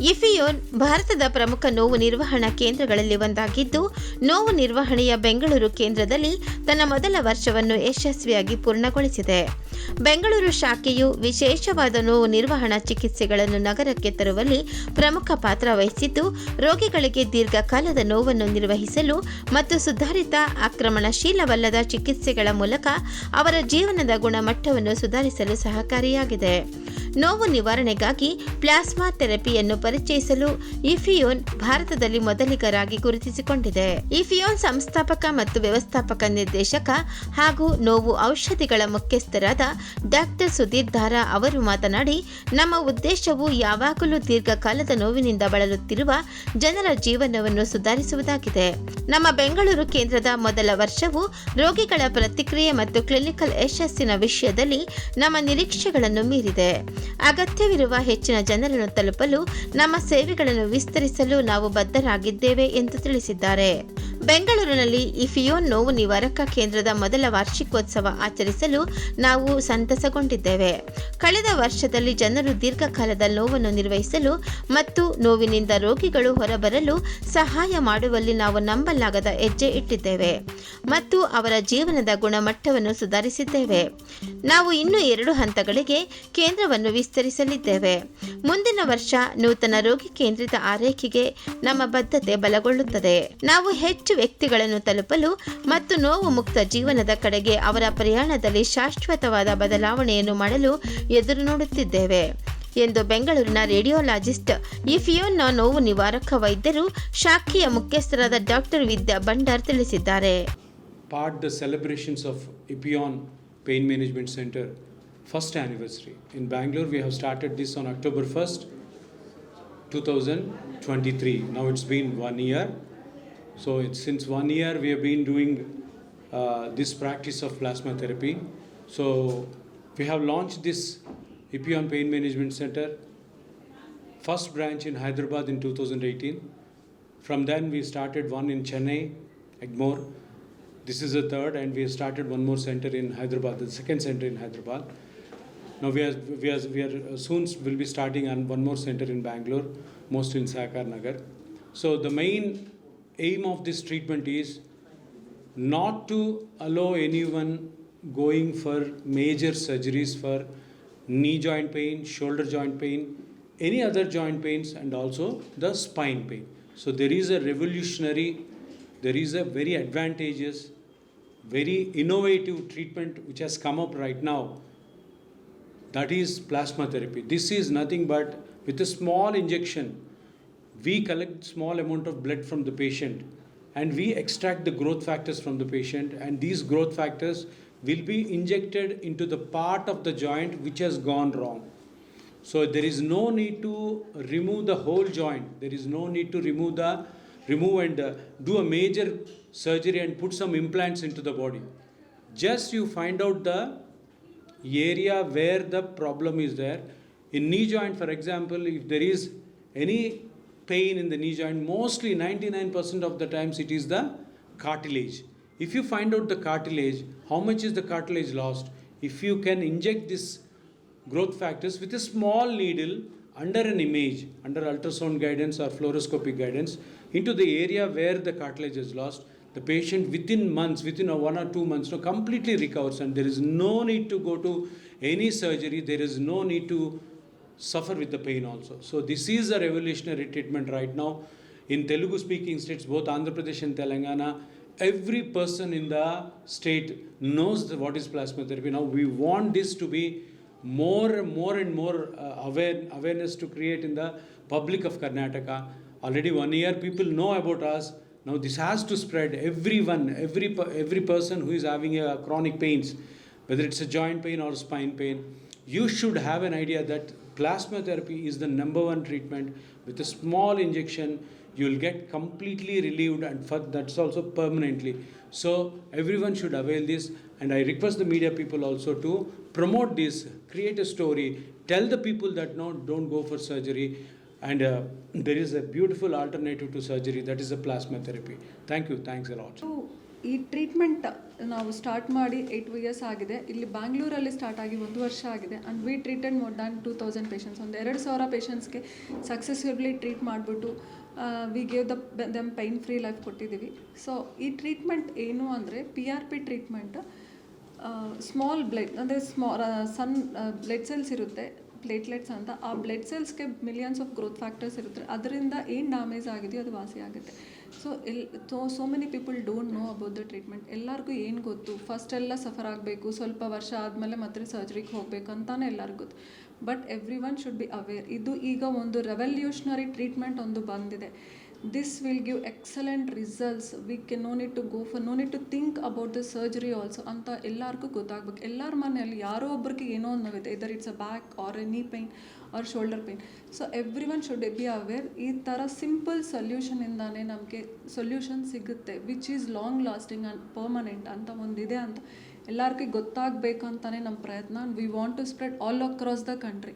ಇಫಿಯೋನ್ ಭಾರತದ ಪ್ರಮುಖ ನೋವು ನಿರ್ವಹಣಾ ಕೇಂದ್ರಗಳಲ್ಲಿ ಒಂದಾಗಿದ್ದು, ನೋವು ನಿರ್ವಹಣೆಯ ಬೆಂಗಳೂರು ಕೇಂದ್ರದಲ್ಲಿ ತನ್ನ ಮೊದಲ ವರ್ಷವನ್ನು ಯಶಸ್ವಿಯಾಗಿ ಪೂರ್ಣಗೊಳಿಸಿದೆ. ಬೆಂಗಳೂರು ಶಾಖೆಯು ವಿಶೇಷವಾದ ನೋವು ನಿರ್ವಹಣಾ ಚಿಕಿತ್ಸೆಗಳನ್ನು ನಗರಕ್ಕೆ ತರುವಲ್ಲಿ ಪ್ರಮುಖ ಪಾತ್ರ ವಹಿಸಿದ್ದು, ರೋಗಿಗಳಿಗೆ ದೀರ್ಘಕಾಲದ ನೋವನ್ನು ನಿರ್ವಹಿಸಲು ಮತ್ತು ಸುಧಾರಿತ ಆಕ್ರಮಣಶೀಲವಲ್ಲದ ಚಿಕಿತ್ಸೆಗಳ ಮೂಲಕ ಅವರ ಜೀವನದ ಗುಣಮಟ್ಟವನ್ನು ಸುಧಾರಿಸಲು ಸಹಕಾರಿಯಾಗಿದೆ. ನೋವು ನಿವಾರಣೆಗಾಗಿ ಪ್ಲಾಸ್ಮಾ ಥೆರಪಿಯನ್ನು ಪರಿಚಯಿಸಲು ಇಫಿಯೋನ್ ಭಾರತದಲ್ಲಿ ಮೊದಲಿಗರಾಗಿ ಗುರುತಿಸಿಕೊಂಡಿದೆ. ಇಫಿಯೋನ್ ಸಂಸ್ಥಾಪಕ ಮತ್ತು ವ್ಯವಸ್ಥಾಪಕ ನಿರ್ದೇಶಕ ಹಾಗೂ ನೋವು ಔಷಧಿಗಳ ಮುಖ್ಯಸ್ಥರಾದ ಡಾಕ್ಟರ್ ಸುಧೀರ್ ಧಾರಾ ಅವರು ಮಾತನಾಡಿ, ನಮ್ಮ ಉದ್ದೇಶವು ಯಾವಾಗಲೂ ದೀರ್ಘಕಾಲದ ನೋವಿನಿಂದ ಬಳಲುತ್ತಿರುವ ಜನರ ಜೀವನವನ್ನು ಸುಧಾರಿಸುವುದಾಗಿದೆ. ನಮ್ಮ ಬೆಂಗಳೂರು ಕೇಂದ್ರದ ಮೊದಲ ವರ್ಷವು ರೋಗಿಗಳ ಪ್ರತಿಕ್ರಿಯೆ ಮತ್ತು ಕ್ಲಿನಿಕಲ್ ಯಶಸ್ಸಿನ ವಿಷಯದಲ್ಲಿ ನಮ್ಮ ನಿರೀಕ್ಷೆಗಳನ್ನು ಮೀರಿದೆ. ಅಗತ್ಯವಿರುವ ಹೆಚ್ಚಿನ ಜನರನ್ನು ತಲುಪಲು ನಮ್ಮ ಸೇವೆಗಳನ್ನು ವಿಸ್ತರಿಸಲು ನಾವು ಬದ್ಧರಾಗಿದ್ದೇವೆ ಎಂದು ತಿಳಿಸಿದ್ದಾರೆ. ಬೆಂಗಳೂರಿನಲ್ಲಿ ಇಫಿಯೋನ್ ಫಿಯೋನ್ ನೋವು ನಿವಾರಕ ಕೇಂದ್ರದ ಮೊದಲ ವಾರ್ಷಿಕೋತ್ಸವ ಆಚರಿಸಲು ನಾವು ಸಂತಸಗೊಂಡಿದ್ದೇವೆ. ಕಳೆದ ವರ್ಷದಲ್ಲಿ ಜನರು ದೀರ್ಘಕಾಲದ ನೋವನ್ನು ನಿರ್ವಹಿಸಲು ಮತ್ತು ನೋವಿನಿಂದ ರೋಗಿಗಳು ಹೊರಬರಲು ಸಹಾಯ ಮಾಡುವಲ್ಲಿ ನಾವು ನಂಬಲಾಗದ ಹೆಜ್ಜೆ ಇಟ್ಟಿದ್ದೇವೆ ಮತ್ತು ಅವರ ಜೀವನದ ಗುಣಮಟ್ಟವನ್ನು ಸುಧಾರಿಸಿದ್ದೇವೆ. ನಾವು ಇನ್ನೂ ಎರಡು ಹಂತಗಳಿಗೆ ಕೇಂದ್ರವನ್ನು ವಿಸ್ತರಿಸಲಿದ್ದೇವೆ. ಮುಂದಿನ ವರ್ಷ ನೂತನ ರೋಗಿ ಕೇಂದ್ರಿತ ಆರೈಕೆಗೆ ನಮ್ಮ ಬದ್ಧತೆ ಬಲಗೊಳ್ಳುತ್ತದೆ. ನಾವು ಹೆಚ್ಚು ವ್ಯಕ್ತಿಗಳನ್ನು ತಲುಪಲು ಮತ್ತು ನೋವು ಮುಕ್ತ ಜೀವನದ ಕಡೆಗೆ ಅವರ ಪ್ರಯಾಣದಲ್ಲಿ ಶಾಶ್ವತವಾದ ಬದಲಾವಣೆಯನ್ನು ಮಾಡಲು ಎದುರು ನೋಡುತ್ತಿದ್ದೇವೆ ಎಂದು ಬೆಂಗಳೂರಿನ ರೇಡಿಯೋಲಾಜಿಸ್ಟ್ ಇಫಿಯೋನ್ನ ಫಿಯೋನ್ನ ನೋವು ನಿವಾರಕ ವೈದ್ಯರು ಶಾಖೆಯ ಮುಖ್ಯಸ್ಥರಾದ ಡಾಕ್ಟರ್ ವಿದ್ಯಾ ಭಂಡಾರ್ ತಿಳಿಸಿದ್ದಾರೆ part the celebrations of Ipion Pain Management Center first anniversary. In Bangalore, we have started this on October 1st, 2023. Now it's been one year. So it's since one year we have been doing uh, this practice of plasma therapy. So we have launched this Ipion Pain Management Center, first branch in Hyderabad in 2018. From then we started one in Chennai, Egmore. This is the third, and we started one more center in Hyderabad, the second center in Hyderabad. Now we are we are we are uh, soon will be starting on one more center in Bangalore, most in Sakar Nagar. So the main aim of this treatment is not to allow anyone going for major surgeries for knee joint pain, shoulder joint pain, any other joint pains, and also the spine pain. So there is a revolutionary, there is a very advantageous, very innovative treatment which has come up right now. That is plasma therapy. This is nothing but with a small injection, we collect small amount of blood from the patient and we extract the growth factors from the patient and these growth factors will be injected into the part of the joint which has gone wrong. So there is no need to remove the whole joint. There is no need to remove the remove and uh, do a major surgery and put some implants into the body. Just you find out the area where the problem is there. In knee joint for example if there is any pain in the knee joint mostly 99% of the times it is the cartilage. If you find out the cartilage how much is the cartilage lost? If you can inject this growth factors with a small needle under an image under ultrasound guidance or fluoroscopic guidance into the area where the cartilage is lost the patient within months within a one or two months no, completely recovers and there is no need to go to any surgery there is no need to suffer with the pain also. So this is a revolutionary treatment right now. In telugu speaking states both andhra pradesh and telangana every person in the state knows the, what is plasma therapy. Now we want this to be more and more and more uh, aware, awareness to create in the public of karnataka. Already one year people know about us. Now this has to spread. Everyone every every person who is having a chronic pains whether it's a joint pain or spine pain you should have an idea that plasma therapy is the number one treatment. With a small injection you will get completely relieved and for, that's also permanently. So everyone should avail this and i request the media people also to promote this create a story tell the people that no don't go for surgery. And uh, there is a beautiful alternative to surgery that is the plasma therapy. Thank you. Thanks a lot ಈ treatment ನಾವು start ಮಾಡಿ eight years ಆಗಿದೆ. ಇಲ್ಲಿ ಬ್ಯಾಂಗ್ಳೂರಲ್ಲಿ start ಆಗಿ ಒಂದು ವರ್ಷ ಆಗಿದೆ. And we treated more than two thousand patients ಒಂದು ಎರಡು ಸಾವಿರ ಪೇಷಂಟ್ಸ್ಗೆ ಸಕ್ಸಸ್ಫುಲಿ ಟ್ರೀಟ್ ಮಾಡಿಬಿಟ್ಟು we gave the them pain free life ಕೊಟ್ಟಿದ್ದೀವಿ. ಸೊ ಈ ಟ್ರೀಟ್ಮೆಂಟ್ ಏನು ಅಂದರೆ P R P treatment small blood ಅಂದರೆ ಸ್ಮಾ ಸನ್ ಬ್ಲಡ್ ಸೆಲ್ಸ್ ಇರುತ್ತೆ ಪ್ಲೇಟ್ಲೆಟ್ಸ್ ಅಂತ. ಆ ಬ್ಲಡ್ ಸೆಲ್ಸ್ಗೆ ಮಿಲಿಯನ್ಸ್ ಆಫ್ ಗ್ರೋತ್ ಫ್ಯಾಕ್ಟರ್ಸ್ ಇರುತ್ತೆ. ಅದರಿಂದ ಏನು ಡ್ಯಾಮೇಜ್ ಆಗಿದೆಯೋ ಅದು ವಾಸಿ ಆಗುತ್ತೆ. So although so many people don't know about the treatment ಎಲ್ಲರಿಗೂ ಏನು ಗೊತ್ತು? ಫಸ್ಟ್ ಎಲ್ಲ ಸಫರ್ ಆಗಬೇಕು. ಸ್ವಲ್ಪ ವರ್ಷ ಆದಮೇಲೆ ಮತ್ತೆ ಸರ್ಜರಿಗೆ ಹೋಗಬೇಕು ಅಂತಾನೆ ಎಲ್ಲರಿಗೂ ಗೊತ್ತು. But every one should be aware ಇದು ಈಗ ಒಂದು ರೆವಲ್ಯೂಷನರಿ ಟ್ರೀಟ್ಮೆಂಟ್ ಒಂದು ಬಂದಿದೆ. This will give excellent results we K no need to go for no need to think about the surgery also ಅಂತ ಎಲ್ಲರಿಗೂ ಗೊತ್ತಾಗಬೇಕು. ಎಲ್ಲರ ಮನೆಯಲ್ಲಿ ಯಾರೋ ಒಬ್ಬರಿಗೆ ಏನೋ ಒಂದು ನೋವಿದೆ. Either it's a back or a knee pain or shoulder pain so every one should be aware ಈ ಥರ ಸಿಂಪಲ್ ಸೊಲ್ಯೂಷನಿಂದಾನೇ ನಮಗೆ ಸೊಲ್ಯೂಷನ್ ಸಿಗುತ್ತೆ which is long lasting and permanent ಅಂತ ಒಂದಿದೆ ಅಂತ ಎಲ್ಲರಿಗೂ ಗೊತ್ತಾಗಬೇಕು ಅಂತಲೇ ನಮ್ಮ ಪ್ರಯತ್ನ we want to spread all across the country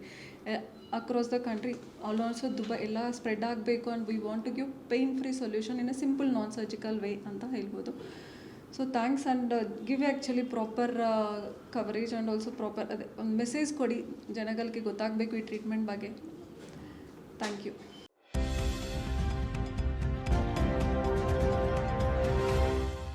across the country all also Dubai, ಎಲ್ಲ ಸ್ಪ್ರೆಡ್ ಆಗಬೇಕು and we want to give pain free solution in a simple non surgical way ಅಂತ ಹೇಳ್ಬೋದು. So thanks and give actually proper coverage and also proper ಅದೇ ಒಂದು message ಕೊಡಿ, ಜನಗಳಿಗೆ ಗೊತ್ತಾಗಬೇಕು ಈ ಟ್ರೀಟ್ಮೆಂಟ್ ಬಗ್ಗೆ. Thank you